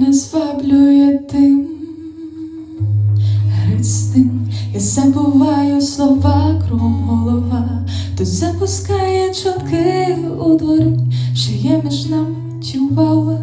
мене зваблює тим грицним, я забуваю слова, кругом голова, то запускає чутки у дворі, що є між нами чувала.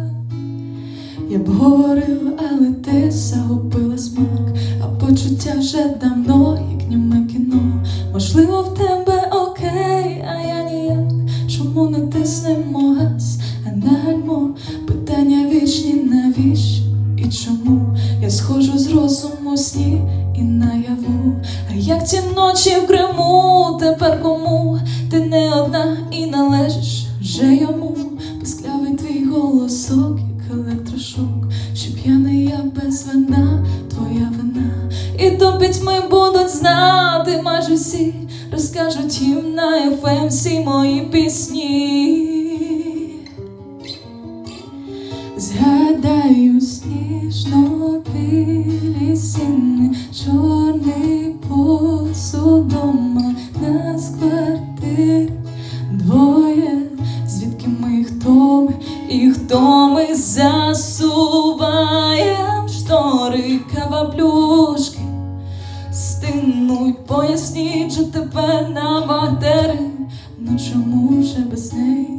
Я б говорив, але ти загубила смак, а почуття вже давно, як німе кіно. Можливо, в тебе окей, а я ніяк. Чому не тиснемо газ, а не гальмо? Питання вічні, навіщо і чому? Я схожу з розуму сні і наяву. А як ті ночі в Криму, тепер кому? Ти не одна і належиш вже йому. Безклявий твій голосок, як електрошок, що п'яний я без вина, твоя вина. І до пітьми будуть знати майже всі, розкажуть їм на FM всі мої пісні. Сніжно білі сіни, чорний посуд дома нас квартирі двоє, звідки ми, хто ми і хто ми? Засуваєм штори, кава плюшки стинуть, поясніть же тепер на ватери, ну чому вже без неї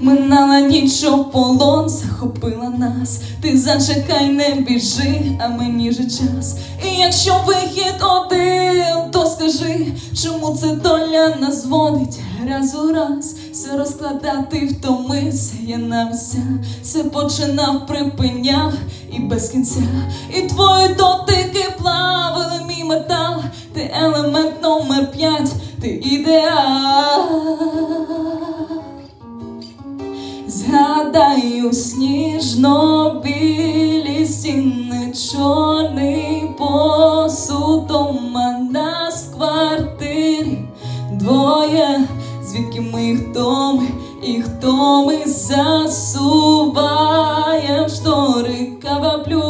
Минала ніч, що в полон захопила нас. Ти зачекай, не біжи, а мені же час. І якщо вихід один, то скажи, чому це доля нас водить раз у раз. Все розкладати втомився я на місця. Все починав, припиняв і без кінця. І твої дотики плавили мій метал. Ти елемент номер п'ять, ти ідеал. Згадаю сніжно білі стіни, чорний посудом. А нас квартирі двоє, звідки ми хто ми і хто ми засуваєм штори, кава плюшки